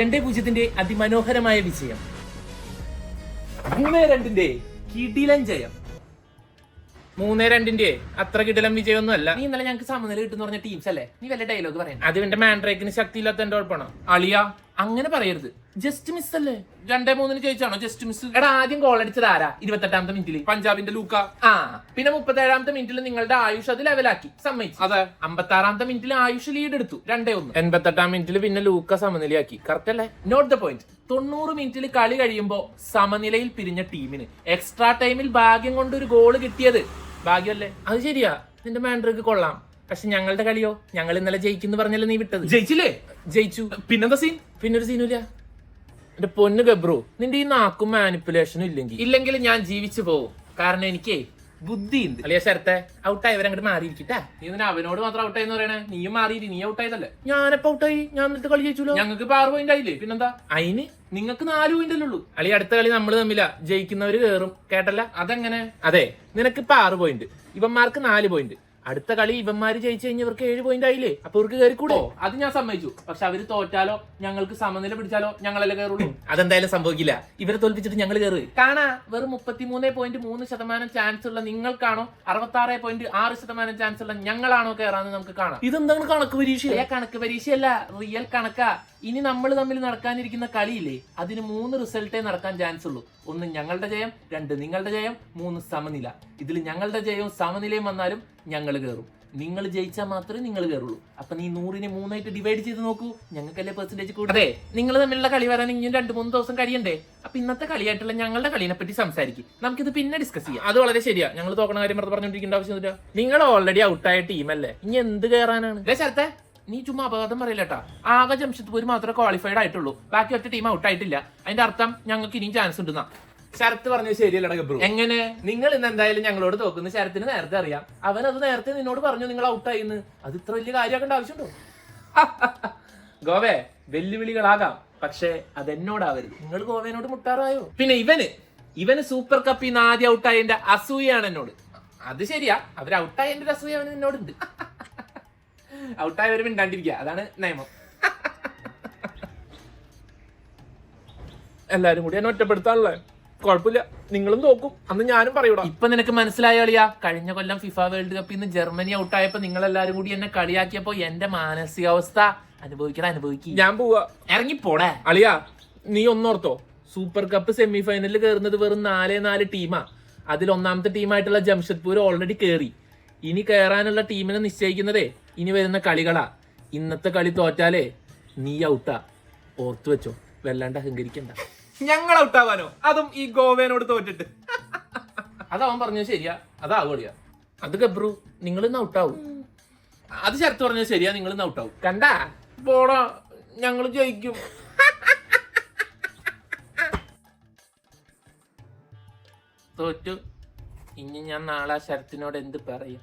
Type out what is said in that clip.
ടീമിന്റെ അതിമനോഹരമായ വിജയം. മൂന്ന് രണ്ടിന്റെ കിടിലൻ ജയം. മൂന്നേ രണ്ടിന്റെ അത്ര കിടിലം വിജയമൊന്നും അല്ല നീ ഇന്നലെ ഞങ്ങൾക്ക് സമനില കിട്ടുന്ന പറഞ്ഞ ടീംസ് അല്ലേ? നീ വല്ല ഡയലോഗ് പറയാം അത് എന്റെ മാൻഡ്രേക്കിന് ശക്തിയില്ലാത്ത എന്റെ കുഴപ്പമാണ്? അളിയ അങ്ങനെ പറയരുത്. ജസ്റ്റ് മിസ് അല്ലേ? രണ്ടേ മൂന്നിന് ജയിച്ചാണോ? ജസ്റ്റ് മിസ് എടാ ആദ്യം ഗോൾ അടിച്ചത് ആരാ? ഇരുപത്തെട്ടാമത്തെ മിനിറ്റിൽ പഞ്ചാബിന്റെ ലൂക്ക. ആ പിന്നെ മുപ്പത്തേഴാമത്തെ മിനിറ്റിൽ നിങ്ങളുടെ ആയുഷ് അത് ലെവലാക്കി സമ്മതിച്ചു. അതെ. അമ്പത്തി ആറാമത്തെ മിനിറ്റിൽ ആയുഷ് ലീഡ് എടുത്തു. രണ്ടേ ഒന്ന്. എൺപത്തെട്ടാം മിനിറ്റിൽ പിന്നെ ലൂക്ക സമനിലയാക്കി. കറക്റ്റ് അല്ലേ? നോട്ട് ദ പോയിന്റ് തൊണ്ണൂറ് മിനിറ്റിൽ കളി കഴിയുമ്പോൾ സമനിലയിൽ പിരിഞ്ഞ ടീമിന് എക്സ്ട്രാ ടൈമിൽ ഭാഗ്യം കൊണ്ട് ഒരു ഗോൾ കിട്ടിയത്. ഭാഗ്യമല്ലേ? അത് ശരിയാ. നിന്റെ മാൻഡ്രിക്ക് കൊള്ളാം. പക്ഷെ ഞങ്ങളുടെ കളിയോ? ഞങ്ങൾ ഇന്നലെ ജയിക്കുന്നു പറഞ്ഞല്ലേ നീ വിട്ടത്? ജയിച്ചില്ലേ? ജയിച്ചു. പിന്നെന്താ സീൻ പിന്നൊരു സീനുമില്ല എന്റെ പൊന്നു ഗബ്രു നിന്റെ ഈ നാക്കും മാനിപ്പുലേഷനും ഇല്ലെങ്കിൽ. ഇല്ലെങ്കിൽ ഞാൻ ജീവിച്ചു പോകും കാരണം എനിക്ക് ബുദ്ധിയുണ്ട്. അല്ലെ ശരത്തെ ഔട്ടായി അങ്ങോട്ട് മാറിയിരിക്കട്ടെ. നീ നിന്നെ അവനോട് മാത്രം ഔട്ടായി എന്ന് പറയണേ? നീയും മാറിയിരി നീ ഔട്ടായതല്ലേ ഞാനപ്പോ ഔട്ടായി ഞാൻ എന്നിട്ട് കളി ജയിച്ചല്ലോ ഞങ്ങൾക്ക് ഇപ്പൊ ആറ് പോയിന്റ് ആയില്ലേ? പിന്നെന്താ? അയിന്? നിങ്ങൾക്ക് നാല് പോയിന്റ് അല്ലേ ഉള്ളൂ. അല്ലെ അടുത്ത കളി നമ്മൾ തമ്മില. ജയിക്കുന്നവര് കേറും. കേട്ടല്ല? അതെങ്ങനെ? അതെ നിനക്കിപ്പോ ആറ് പോയിന്റ് ഇവന്മാർക്ക് നാല് പോയിന്റ് അടുത്ത കളി ഇവന്മാര് ജയിച്ചു കഴിഞ്ഞാൽ ഇവർക്ക് ഏഴ് പോയിന്റ് ആയില്ലേ? അപ്പൊ ഇവർക്ക് കയറിക്കൂടോ അത് ഞാൻ സമ്മതിച്ചു. പക്ഷെ അവർ തോറ്റാലോ? ഞങ്ങൾക്ക് സമനില പിടിച്ചാലോ? ഞങ്ങളല്ലേ കയറുള്ളൂ അതെന്തായാലും സംഭവിക്കില്ല. ഇവരെ തോൽപ്പിച്ചിട്ട് ഞങ്ങൾ കയറി കാണാ വെറും മുപ്പത്തിമൂന്ന് പോയിന്റ് മൂന്ന് ശതമാനം ചാൻസ് ഉള്ള നിങ്ങൾക്കാണോ? അറുപത്തി ആറ് പോയിന്റ് ആറ് ശതമാനം ചാൻസ് ഉള്ള ഞങ്ങളാണോ കയറാന്ന് നമുക്ക് കാണാം. ഇതെന്താണ് കണക്ക് പരീക്ഷ? കണക്ക് പരീക്ഷയല്ല റിയൽ കണക്കാ. ഇനി നമ്മൾ തമ്മിൽ നടക്കാനിരിക്കുന്ന കളിയില്ലേ അതിന് മൂന്ന് റിസൾട്ടേ നടക്കാൻ ചാൻസ് ഉള്ളൂ. ഒന്ന് ഞങ്ങളുടെ ജയം രണ്ട് നിങ്ങളുടെ ജയം മൂന്ന് സമനില. ഇതിൽ ഞങ്ങളുടെ ജയവും സമനിലയും വന്നാലും ഞങ്ങൾ കയറും നിങ്ങൾ ജയിച്ചാൽ മാത്രമേ നിങ്ങൾ കയറുള്ളൂ അപ്പൊ നീ നൂറിനെ മൂന്നായിട്ട് ഡിവൈഡ് ചെയ്ത് നോക്കൂ. ഞങ്ങൾക്കല്ലേ പെർസെന്റേജ് കൂടുതൽ അതെ നിങ്ങൾ തമ്മിലുള്ള കളി വരാൻ ഇനിയും രണ്ട് മൂന്ന് ദിവസം കഴിയണ്ടേ? അപ്പൊ ഇന്നത്തെ കളിയായിട്ടുള്ള ഞങ്ങളുടെ കളിനെ പറ്റി സംസാരിക്കും. നമുക്കിത് പിന്നെ ഡിസ്കസ് ചെയ്യാം. അത് വളരെ ശരിയാ. ഞങ്ങൾ തോക്കണ കാര്യം പറഞ്ഞുകൊണ്ടിരിക്കേണ്ട ആവശ്യമില്ല നിങ്ങൾ ഓൾറെഡി ഔട്ടായ അല്ലേ? ഇനി എന്ത് കയറാനാണ് ശരത്തെ നീ ചുമ്മാ അപകടം പറയില്ലട്ടാ ആകെ ജംഷഡ്പൂർ മാത്രമേ ക്വാളിഫൈഡ് ആയിട്ടുള്ളൂ. ബാക്കി ഒറ്റ ടീം ഔട്ട് ആയിട്ടില്ല. അതിന്റെ അർത്ഥം ഞങ്ങൾക്ക് ഇനിയും ചാൻസ് ഉണ്ടെന്നാ. ശരത്ത് പറഞ്ഞത് ശരിയല്ലടാ ഗബ്രു. എങ്ങനെ? നിങ്ങൾ ഇന്ന് എന്തായാലും ഞങ്ങളോട് തോക്കുന്ന ശരത്തിന് നേരത്തെ അറിയാം. അവൻ അത് നേരത്തെ നിന്നോട് പറഞ്ഞു നിങ്ങൾ ഔട്ടായി എന്ന് അത് ഇത്ര വലിയ കാര്യമാക്കേണ്ട ആവശ്യമുണ്ടോ? ഗോവേ വെല്ലുവിളികളാകാം. പക്ഷേ അതെന്നോടാവരുത്. നിങ്ങൾ ഗോവേനോട് മുട്ടാറായോ? പിന്നെ ഇവന് ഇവന് സൂപ്പർ കപ്പിൽ നിന്ന് ആദ്യം ഔട്ടായതിന്റെ അസൂയാണ് എന്നോട്. അത് ശരിയാ. അവർ ഔട്ടായതിന്റെ ആയതിന്റെ അസൂയ അവന് എന്നോടുണ്ട്. ഔട്ടായവരും മിണ്ടാണ്ടിരിക്കുക. അതാണ് നിയമം. എല്ലാരും കൂടി എന്നെ ഒറ്റപ്പെടുത്താനുള്ളത് കുഴപ്പമില്ല. നിങ്ങളും നോക്കും അന്ന് ഞാനും പറയൂടാ ഇപ്പൊ നിനക്ക് മനസ്സിലായ കളിയാ കഴിഞ്ഞ കൊല്ലം ഫിഫ വേൾഡ് കപ്പിൽ നിന്ന് ജർമ്മനി ഔട്ടായപ്പോ നിങ്ങൾ എല്ലാരും കൂടി എന്നെ കളിയാക്കിയപ്പോ എന്റെ മാനസികാവസ്ഥ അനുഭവിക്കണ അനുഭവിക്കും. ഞാൻ പോവാ. ഇറങ്ങിപ്പോടേ. അളിയാ നീ ഒന്നോർത്തോ സൂപ്പർ കപ്പ് സെമി ഫൈനലിൽ കയറുന്നത് വെറും നാലേ നാല് ടീമാ അതിൽ ഒന്നാമത്തെ ടീമായിട്ടുള്ള ജംഷഡ്പൂർ ഓൾറെഡി കയറി ഇനി കയറാനുള്ള ടീമിനെ നിശ്ചയിക്കുന്നതേ ഇനി വരുന്ന കളികളാ. ഇന്നത്തെ കളി തോറ്റാലേ നീ ഔട്ടാ ഓർത്തു വെച്ചോ. വെല്ലാണ്ട് അഹങ്കരിക്കണ്ട. ഞങ്ങൾ ഔട്ടാവാനോ അതും ഈ ഗോവേനോട് തോറ്റിട്ട്. അതവൻ പറഞ്ഞത് ശരിയാ. അതാ കളിയാ അത് ഗബ്രു നിങ്ങൾ ഇന്ന് ഔട്ടാവും അത് ശരത്ത് പറഞ്ഞത് ശരിയാ നിങ്ങൾ ഇന്ന് ഔട്ടാവും കണ്ടാ? പോടാ ഞങ്ങൾ ജയിക്കും. തോറ്റു. ഇനി ഞാൻ നാളെ ശരത്തിനോട് എന്ത് പറയും?